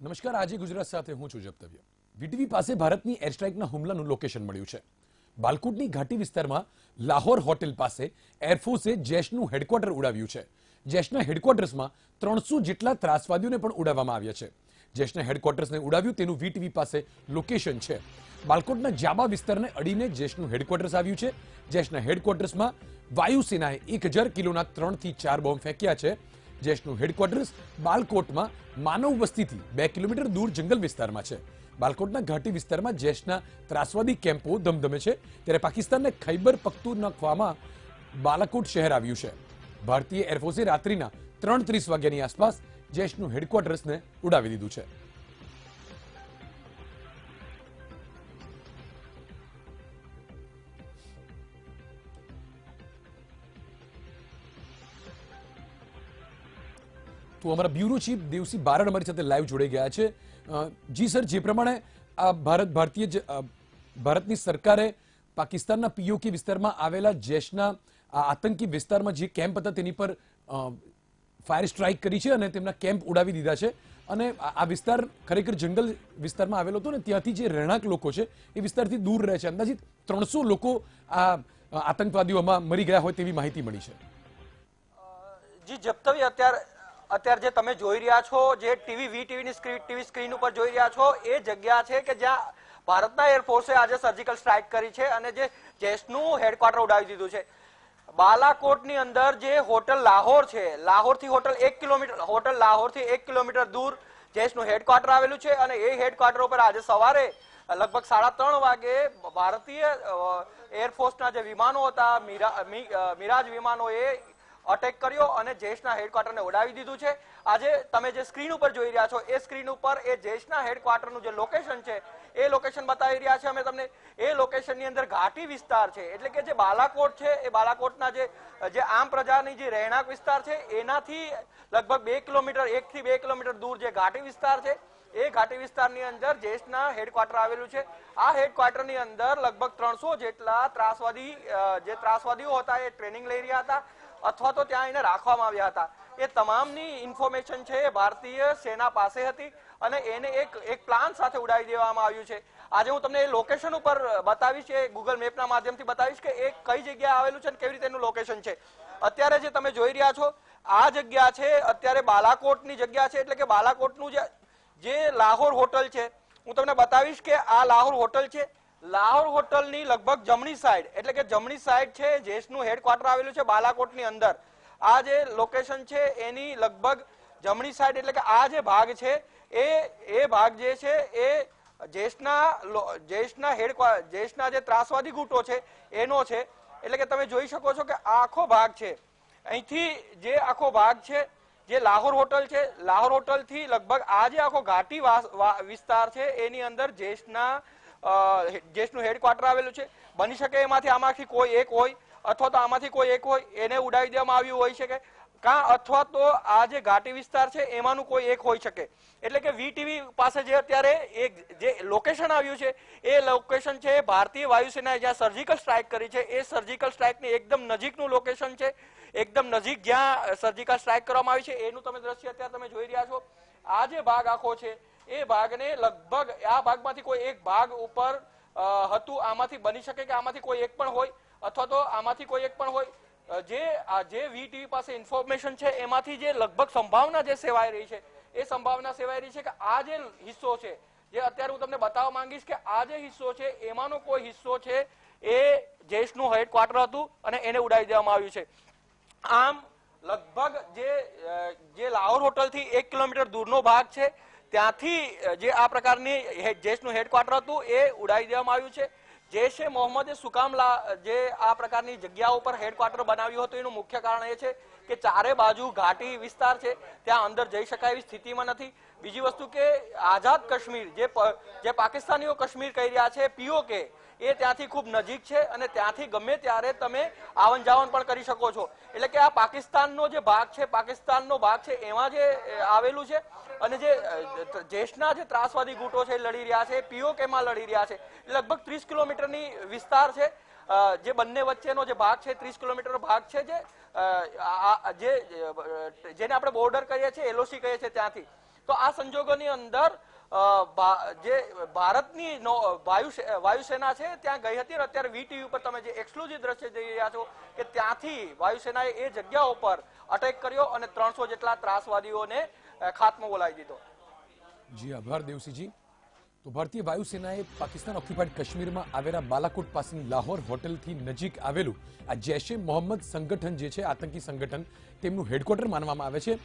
નમસ્કાર, આજે ગુજરાત સાથે હું છું જપ્તવ્ય વીટીવી પાસે ભારતની એર સ્ટ્રાઇકના હુમલાનું લોકેશન મળ્યું છે. બાલકોટની ઘાટી વિસ્તારમાં લાહોર હોટેલ પાસે એરફોર્સે જેશનું હેડક્વાર્ટર ઉડાવ્યું છે. જેશના હેડક્વાર્ટર્સમાં ત્રણસો જેટલા ત્રાસવાદીઓને પણ ઉડાવવામાં આવ્યા છે. જેશના હેડક્વાર્ટર્સને ઉડાવ્યું તેનું વીટીવી પાસે લોકેશન છે. બાલકોટના જાબા વિસ્તારને અડીને જેશનું હેડક્વાર્ટર્સ આવ્યું છે. જેશના હેડક્વાર્ટર્સમાં વાયુસેનાએ એક હજાર કિલોના ત્રણથી ચાર બોમ્બ ફેંક્યા છે. જેશનું હેડક્વાર્ટર્સ બાલકોટમાં માનવ વસ્તીથી બે કિલોમીટર દૂર જંગલ વિસ્તારમાં છે. બાલકોટના ઘાટી વિસ્તારમાં જેશના ત્રાસવાદી કેમ્પો ધમધમે છે. ત્યારે પાકિસ્તાનને ખૈબર પખ્તુનખ્વામાં બાલાકોટ શહેર આવ્યું છે. ભારતીય એરફોર્સે રાત્રિના ત્રણ ત્રીસ વાગ્યાની આસપાસ જેશનું હેડક્વાર્ટર્સને ઉડાવી દીધું છે. તો અમારા બ્યુરો ચીફ દેવસી બારડ અમારી સાથે લાઈવ જોડાઈ ગયા છે. જી સર, જે પ્રમાણે આ ભારત ભારતીય ભારતની સરકારે પાકિસ્તાનના પીઓકે વિસ્તારમાં આવેલા જેશના આતંકી વિસ્તારમાં જે કેમ્પ હતા તેની પર ફાયર સ્ટ્રાઇક કરી છે અને તેમના કેમ્પ ઉડાવી દીધા છે. અને આ વિસ્તાર ખરેખર જંગલ વિસ્તારમાં આવેલો હતો ને ત્યાંથી જે રહેણાંક લોકો છે એ વિસ્તારથી દૂર રહે છે. અંદાજિત ત્રણસો લોકો આ આતંકવાદીઓમાં મરી ગયા હોય તેવી માહિતી મળી છે. જી, જપ્તવી અત્યારે અત્યારે જે તમે જોઈ રહ્યા છો, જે ટીવી વી ટીવીની સ્ક્રીન ટીવી સ્ક્રીન ઉપર જોઈ રહ્યા છો, એ જગ્યા છે કે જ્યાં ભારતના એરફોર્સે આજે સર્જિકલ સ્ટ્રાઇક કરી છે અને જે જેસનું હેડક્વાર્ટર ઉડાવી દીધું છે. બાલાકોટની અંદર જે હોટલ લાહોર છે, લાહોરથી હોટલ એક કિલોમીટર, હોટલ લાહોરથી એક કિલોમીટર દૂર જેસનું હેડક્વાર્ટર આવેલું છે અને એ હેડક્વાર્ટર ઉપર આજે સવારે લગભગ સાડા ત્રણ વાગે ભારતીય એરફોર્સના જે વિમાનો હતા, મીરા, મી- એ મિરાજ અટેક કર્યો અને જેશના હેડક્વાર્ટરને ઉડાવી દીધું છે. આજે તમે જે સ્ક્રીન ઉપર જોઈ રહ્યા છો, એ સ્ક્રીન ઉપર એ જેશના હેડક્વાર્ટરનું જે લોકેશન છે, એ લોકેશન બતાવી રહ્યા છે. અમે તમને એ લોકેશનની અંદર ઘાટી વિસ્તાર છે, એટલે કે જે બાલાકોટ છે, એ બાલાકોટના જે જે આમ પ્રજાની જે રહેણાંક વિસ્તાર છે, એનાથી લગભગ બે કિલોમીટર, એકથી બે કિલોમીટર દૂર જે ઘાટી વિસ્તાર છે, એ ઘાટી વિસ્તારની અંદર જેશના હેડક્વાર્ટર આવેલું છે. આ હેડક્વાર્ટરની અંદર લગભગ ત્રણસો જેટલા ત્રાસવાદી જે ત્રાસવાદીઓ હતા, એ ટ્રેનિંગ લઈ રહ્યા હતા. અથવા તો ત્યાં એને રાખવામાં આવ્યા હતા. એ તમામની ઇન્ફોર્મેશન છે, એ ભારતીય સેના પાસે હતી અને એને એક એક પ્લાન સાથે ઉડાવી દેવામાં આવ્યું છે. આજે હું તમને એ લોકેશન ઉપર બતાવીશ, એ ગૂગલ મેપના માધ્યમથી બતાવીશ કે એ કઈ જગ્યાએ આવેલું છે અને કેવી રીતે એનું લોકેશન છે. અત્યારે જે તમે જોઈ રહ્યા છો, આ જગ્યા છે, અત્યારે બાલાકોટની જગ્યા છે, એટલે કે બાલાકોટનું જે જે લાહોર હોટલ છે, હું તમને બતાવીશ કે આ લાહોર હોટલ છે લાહોર હોટલની લગભગ જમણી સાઈડ એટલે કે જમણી સાઈડ છે જેસનું હેડક્વાર્ટર આવેલું છે બાલાકોટની અંદર. આ જે લોકેશન છે એની લગભગ જમણી સાઈડ એટલે કે આ જે ભાગ છે, એ એ ભાગ જે છે એ જેસના જેસના હેડ જેસના જે ત્રાસવાદી ગુટો છે, એનો છે. એટલે કે તમે જોઈ શકો છો કે આ આખો ભાગ છે. અહીંથી જે આખો ભાગ છે, જે લાહોર હોટલ છે, લાહોર હોટલથી લગભગ આ જે આખો ઘાટી વાસ- વિસ્તાર છે, એની અંદર જેશના અ, જેશનું હેડક્વાર્ટર આવેલું છે. બની શકે એમાંથી આમાંથી કોઈ એક હોય અથવા તો આમાંથી કોઈ એક હોય એને ઉડાવી દેવામાં આવ્યું હોઈ શકે. કાં અથવા તો આ જે ઘાટી વિસ્તાર છે એમાંનું કોઈ એક હોઈ શકે. એટલે કે વીટીવી પાસે જે અત્યારે એક જે લોકેશન આવ્યું છે એ લોકેશન છે ભારતીય વાયુસેનાએ જ્યાં સર્જિકલ સ્ટ્રાઇક કરી છે એ સર્જિકલ સ્ટ્રાઇકની એકદમ નજીકનું લોકેશન છે. એકદમ નજીક જ્યાં સર્જિકલ સ્ટ્રાઇક કરવામાં આવી છે. એનું તમે દ્રશ્ય અત્યારે તમે જોઈ રહ્યા છો. આ જે ભાગ આખો છે એ ભાગને લગભગ આ ભાગમાંથી કોઈ એક ભાગ ઉપર હતું, આમાંથી બની શકે કે આમાંથી કોઈ એક પણ હોય, અથવા તો આમાંથી કોઈ એક પણ હોય. જે જે વીટીવી પાસે ઇન્ફોર્મેશન છે, એમાંથી જે લગભગ સંભાવના જે સેવાઈ રહી છે, એ સંભાવના સેવાઈ રહી છે કે આ જે હિસ્સો છે, જે અત્યારે હું તમને બતાવવા માંગીશ કે આ જે હિસ્સો છે, એમાંનો કોઈ હિસ્સો છે એ જેશનું હેડક્વાર્ટર હતું અને એને ઉડાવી દેવામાં આવ્યું છે. આમ, લગભગ જે જે લાહોર હોટલથી એક કિલોમીટર દૂરનો ભાગ છે ત્યાંથી જે આ પ્રકારની જેશનું હેડક્વાર્ટર હતું, એ ઉડાવી દેવામાં આવ્યું છે. જૈશે મોહમ્મદે સુકામલા જે આ પ્રકારની જગ્યા ઉપર હેડક્વાર્ટર બનાવ્યું હતું, એનું મુખ્ય કારણ એ છે કે ચારે બાજુ ઘાટી વિસ્તાર છે. ત્યાં અંદર જઈ શકાય એવી સ્થિતિમાં નથી. બીજી વસ્તુ કે આઝાદ કાશ્મીર જે જે પાકિસ્તાનીઓ કાશ્મીર કહી રહ્યા છે પીઓકે એ ત્યાંથી ખૂબ નજીક છે અને ત્યાંથી ગમે ત્યારે તમે આવન જાવન પણ કરી શકો છો. એટલે કે આ પાકિસ્તાનનો જે ભાગ છે, પાકિસ્તાનનો ભાગ છે, એમાં જે આવેલું છે અને જે દેશના જે ત્રાસવાદી ગુટો છે લડી રહ્યા છે પીઓકેમાં લડી રહ્યા છે. લગભગ ત્રીસ કિલોમીટરની વિસ્તાર છે. જે બંને વચ્ચેનો જે ભાગ છે, ત્રીસ કિલોમીટરનો ભાગ છે જે જેને આપણે બોર્ડર કહીએ છીએ, એલઓસી કહીએ છીએ ત્યાંથી. તો આ સંજોગોની અંદર જે ભારતની વાયુસેના છે, ત્યાં ગઈ હતી અત્યારે વીટીવી ઉપર તમે જે એક્સક્લુઝિવ દ્રશ્ય જોઈ રહ્યા છો કે ત્યાંથી વાયુસેનાએ એ જગ્યા ઉપર અટેક કર્યો અને ત્રણસો જેટલા ત્રાસવાદીઓને ખાત્મો બોલાવી દીધો. જી, આભાર દેવસીજી. તો ભારતીય વાયુસેનાએ પાકિસ્તાન ઓક્યુપાઈડ કાશ્મીરમાં આવેલા બાલાકોટ પાસેની લાહોર હોટલથી નજીક આવેલું આ જૈશ મોહમ્મદ સંગઠન જે છે, આતંકી સંગઠન, તેમનું હેડક્વાર્ટર માનવામાં આવે છે.